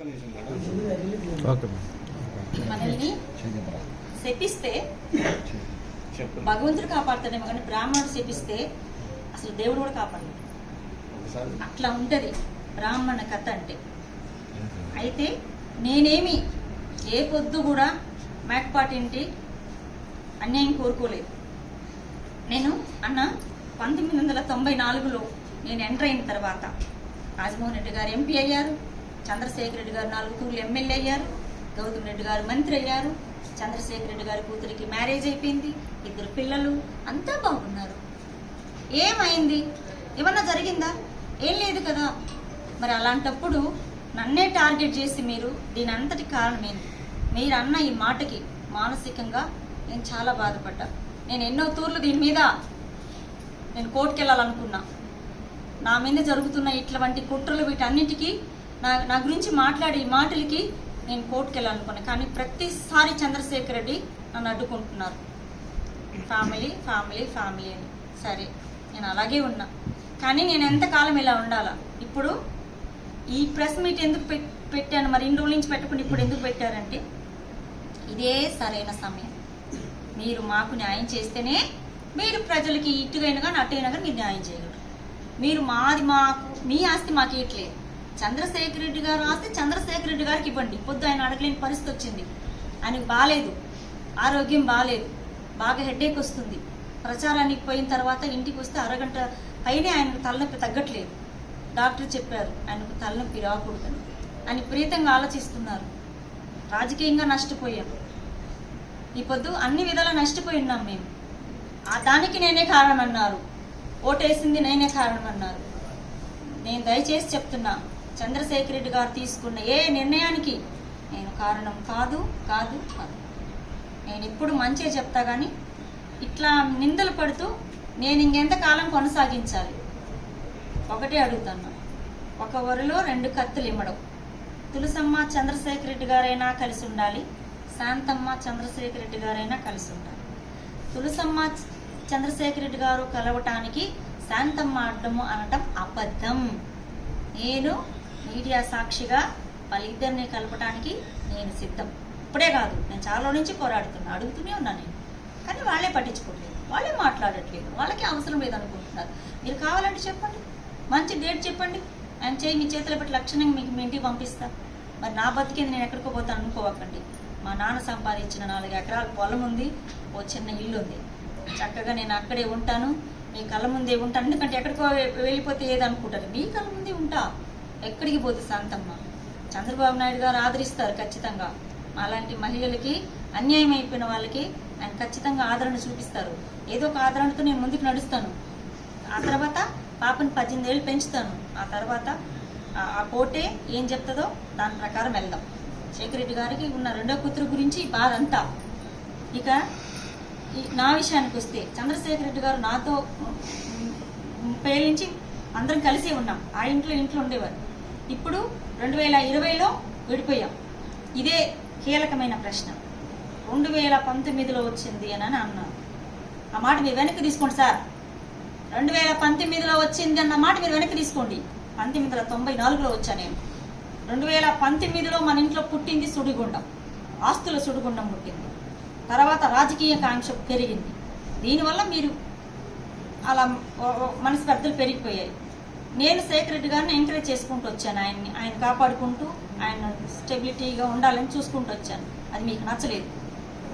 Okay మనల్ని శపిస్తే భగవంతుడు కాపాడుతాడేమో కానీ బ్రాహ్మణుడు శపిస్తే అసలు దేవుడు కూడా కాపాడలేడు అట్లా ఉంటది. బ్రాహ్మణ కథ అంటే. అయితే నేనేమి ఏ పొద్దు కూడా మేకపాటింటి అన్యాయం కోరుకోలేదు. నేను అన్న పంతొమ్మిది వందల తొంభై నాలుగులో నేను ఎంటర్ అయిన తర్వాత రాజమోహన్ రెడ్డి గారు ఎంపీ అయ్యారు. చంద్రశేఖర్ రెడ్డి గారు నాలుగు తూర్లు ఎమ్మెల్యే అయ్యారు గౌతమ్ రెడ్డి గారు మంత్రి అయ్యారు చంద్రశేఖర్ రెడ్డి గారి కూతురికి మ్యారేజ్ అయిపోయింది ఇద్దరు పిల్లలు అంతా బాగున్నారు. ఏమైంది? ఏమన్నా జరిగిందా? ఏం లేదు కదా. మరి అలాంటప్పుడు నన్నే టార్గెట్ చేసి మీరు దీని అంతటి కారణం ఏంటి? మీరు అన్న ఈ మాటకి మానసికంగా నేను చాలా బాధపడ్డా. నేను ఎన్నో తూర్లు దీని మీద నేను కోర్టుకెళ్ళాలనుకున్నా. నా మీద జరుగుతున్న ఇట్లాంటి కుట్రలు వీటన్నిటికీ నా నా గురించి మాట్లాడే ఈ మాటలకి నేను కోర్టుకు వెళ్ళాలనుకున్నాను కానీ ప్రతిసారి చంద్రశేఖర్ రెడ్డి నన్ను అడ్డుకుంటున్నారు. ఫ్యామిలీ ఫ్యామిలీ ఫ్యామిలీ అని. సరే నేను అలాగే ఉన్నా. కానీ నేను ఎంతకాలం ఇలా ఉండాలా? ఇప్పుడు ఈ ప్రెస్ మీట్ ఎందుకు పెట్- పెట్టాను? మరి ఇన్ని రోజుల నుంచి పెట్టకుండా ఇప్పుడు ఎందుకు పెట్టారంటే ఇదే సరైన సమయం. మీరు మాకు న్యాయం చేస్తేనే మీరు ప్రజలకి ఇటుగైనా కానీ అటైనా కానీ మీరు న్యాయం చేయగలరు. మీరు మాది మాకు మీ ఆస్తి మాకు ఇట్లేదు. చంద్రశేఖర్ రెడ్డి గారు రాస్తే చంద్రశేఖర్ రెడ్డి గారికి ఇవ్వండి. పొద్దు ఆయన అడగలేని పరిస్థితి వచ్చింది. ఆయనకు బాగాలేదు ఆరోగ్యం బాగాలేదు బాగా హెడేక్ వస్తుంది. ప్రచారానికి పోయిన తర్వాత ఇంటికి వస్తే అరగంట పైనే ఆయనకు తలనొప్పి తగ్గట్లేదు. డాక్టర్ చెప్పారు ఆయనకు తలనొప్పి రాకూడదని. అని ప్రీతంగా ఆలోచిస్తున్నారు. రాజకీయంగా నష్టపోయాం. ఈ పొద్దు అన్ని విధాలా నష్టపోయి ఉన్నాం మేము. ఆ దానికి నేనే కారణం అన్నారు ఓటేసింది నేనే కారణం అన్నారు నేను దయచేసి చెప్తున్నా చంద్రశేఖర్ రెడ్డి గారు తీసుకున్న ఏ నిర్ణయానికి నేను కారణం కాదు కాదు కాదు. నేను ఇప్పుడు మంచిగా చెప్తా కానీ ఇట్లా నిందలు పడుతూ నేను ఇంకెంతకాలం కొనసాగించాలి? ఒకటే అడుగుతున్నా. ఒక వరిలో రెండు కత్తులు ఇమ్మడం. తులసమ్మ చంద్రశేఖర్ రెడ్డి గారైనా కలిసి ఉండాలి శాంతమ్మ చంద్రశేఖర్ రెడ్డి గారైనా కలిసి ఉండాలి. తులసమ్మ చంద్రశేఖర్ రెడ్డి గారు కలవటానికి శాంతమ్మ అడ్డము అనటం అబద్ధం. నేను మీడియా సాక్షిగా వాళ్ళిద్దరిని కలపటానికి నేను సిద్ధం. ఇప్పుడే కాదు నేను చాలా నుంచి పోరాడుతున్నా అడుగుతూనే ఉన్నా నేను. కానీ వాళ్ళే పట్టించుకోవట్లేదు వాళ్ళే మాట్లాడట్లేదు వాళ్ళకి అవసరం లేదనుకుంటున్నారు. మీరు కావాలంటే చెప్పండి మంచి డేట్ చెప్పండి. ఆయన చేయి మీ చేతిలో పెట్టి లక్షణంగా మీకు మీ ఇంటికి పంపిస్తా మరి నా బతికేది నేను ఎక్కడికో పోతాను అనుకోవకండి. మా నాన్న సంపాదించిన నాలుగు ఎకరాల పొలం ఉంది ఓ చిన్న ఇల్లు ఉంది. చక్కగా నేను అక్కడే ఉంటాను మీ కళ్ళ ముందే ఉంటాను. ఎందుకంటే ఎక్కడికో వెళ్ళిపోతే ఏదనుకుంటారు? మీ కళ్ళ ముందే ఉంటా. ఎక్కడికి పోదు శాంతమ్మ? చంద్రబాబు నాయుడు గారు ఆదరిస్తారు ఖచ్చితంగా. అలాంటి మహిళలకి అన్యాయం అయిపోయిన వాళ్ళకి ఆయన ఖచ్చితంగా ఆదరణ చూపిస్తారు. ఏదో ఒక ఆదరణతో నేను ముందుకు నడుస్తాను. ఆ తర్వాత పాపని పద్దెనిమిది ఏళ్ళు పెంచుతాను. ఆ తర్వాత ఆ- కోటే ఏం చెప్తుందో దాని ప్రకారం వెళ్దాం. శేఖర్ రెడ్డి గారికి ఉన్న రెండో కూతురు గురించి బాధ అంతా. ఇక నా విషయానికి వస్తే చంద్రశేఖర్ రెడ్డి గారు నాతో పేలించి అందరం కలిసే ఉన్నాం. ఆ ఇంట్లో ఇంట్లో ఉండేవారు. ఇప్పుడు రెండు వేల ఇరవైలో విడిపోయాం. ఇదే కీలకమైన ప్రశ్న. రెండు వేల పంతొమ్మిదిలో వచ్చింది అని అని అన్నారు ఆ మాట మీరు వెనక్కి తీసుకోండి సార్. రెండు వేల పంతొమ్మిదిలో వచ్చింది అన్న మాట మీరు వెనక్కి తీసుకోండి. పంతొమ్మిది వందల తొంభై నాలుగులో వచ్చా నేను. రెండు వేల పంతొమ్మిదిలో మన ఇంట్లో పుట్టింది సుడిగుండం. ఆస్తుల సుడిగుండం పుట్టింది. తర్వాత రాజకీయ కాంక్ష పెరిగింది. దీనివల్ల మీరు అలా మనసు పెద్దలు పెరిగిపోయాయి. నేను శేఖర్ రెడ్డి గారిని ఎంకరేజ్ చేసుకుంటూ వచ్చాను. ఆయన్ని ఆయన కాపాడుకుంటూ ఆయన స్టెబిలిటీగా ఉండాలని చూసుకుంటూ వచ్చాను. అది మీకు నచ్చలేదు.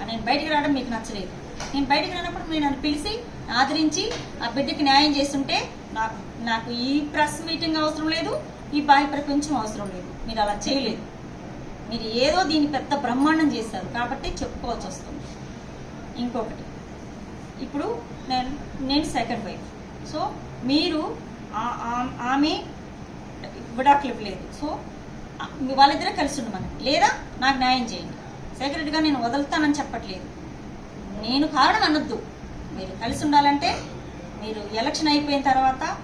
నేను బయటికి రావడం మీకు నచ్చలేదు. నేను బయటికి రానప్పుడు మీరు నన్ను పిలిచి ఆదరించి ఆ బిడ్డకి న్యాయం చేస్తుంటే నాకు నాకు ఈ ప్రెస్ మీటింగ్ అవసరం లేదు ఈ బాహ్య ప్రపంచం అవసరం లేదు. మీరు అలా చేయలేదు. మీరు ఏదో దీన్ని పెద్ద బ్రహ్మాండం చేశారు కాబట్టి చెప్పుకోవాల్సి వస్తుంది. ఇంకొకటి. ఇప్పుడు నేను నేను సెకండ్ వైఫ్ సో మీరు ఆమె విడాకులు ఇవ్వలేదు. సో వాళ్ళిద్దరే కలిసి ఉండమని లేదా నాకు న్యాయం చేయండి. శేఖర్ నేను వదులుతానని చెప్పట్లేదు. నేను కారణం అనొద్దు. మీరు కలిసి ఉండాలంటే మీరు ఎలక్షన్ అయిపోయిన తర్వాత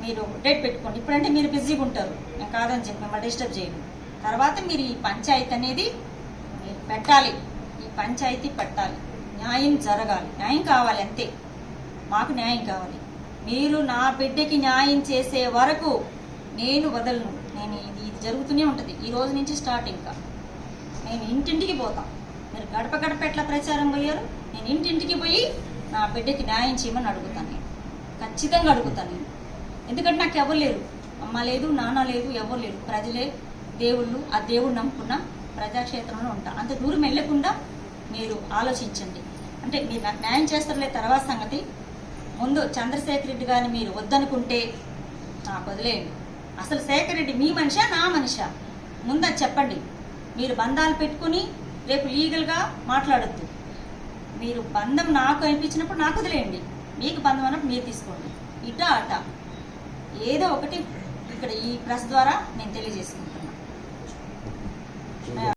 మీరు డేట్ పెట్టుకోండి. ఇప్పుడంటే మీరు బిజీగా ఉంటారు. నేను కాదని చెప్పి మిమ్మల్ని డిస్టర్బ్ చేయను. తర్వాత మీరు ఈ పంచాయతీ అనేది మీరు పెట్టాలి. ఈ పంచాయతీ పెట్టాలి. న్యాయం జరగాలి. న్యాయం కావాలి అంతే. మాకు న్యాయం కావాలి. మీరు నా బిడ్డకి న్యాయం చేసే వరకు నేను వదలను. నేను ఇది ఇది జరుగుతూనే ఉంటుంది. ఈ రోజు నుంచి స్టార్ట్ ఇంకా. నేను ఇంటింటికి పోతాం. మీరు గడప గడప ఎట్లా ప్రచారం పోయారు? నేను ఇంటింటికి పోయి నా బిడ్డకి న్యాయం చేయమని అడుగుతాను నేను. ఖచ్చితంగా అడుగుతాను నేను. ఎందుకంటే నాకు ఎవరు లేరు. అమ్మ లేదు నాన్న లేదు ఎవరు లేరు. ప్రజలే దేవుళ్ళు ఆ దేవుడు నమ్ముకున్న ప్రజాక్షేత్రంలో ఉంటా. అంత దూరం వెళ్ళకుండా మీరు ఆలోచించండి. అంటే మీరు నాకు న్యాయం చేస్తారులే తర్వాత సంగతి. ముందు చంద్రశేఖర్ రెడ్డి గారిని మీరు వద్దనుకుంటే నాకు వదిలేయండి. అసలు శేఖర్ రెడ్డి మీ మనిషా నా మనిషా? ముందు చెప్పండి. మీరు బంధాలు పెట్టుకుని రేపు లీగల్గా మాట్లాడొద్దు. మీరు బంధం నాకు అనిపించినప్పుడు నాకు వదిలేయండి. మీకు బంధం అన్నప్పుడు మీరు తీసుకోండి. ఇట అట. ఏదో ఒకటి ఇక్కడ ఈ ప్రెస్ ద్వారా నేను తెలియజేసుకుంటాను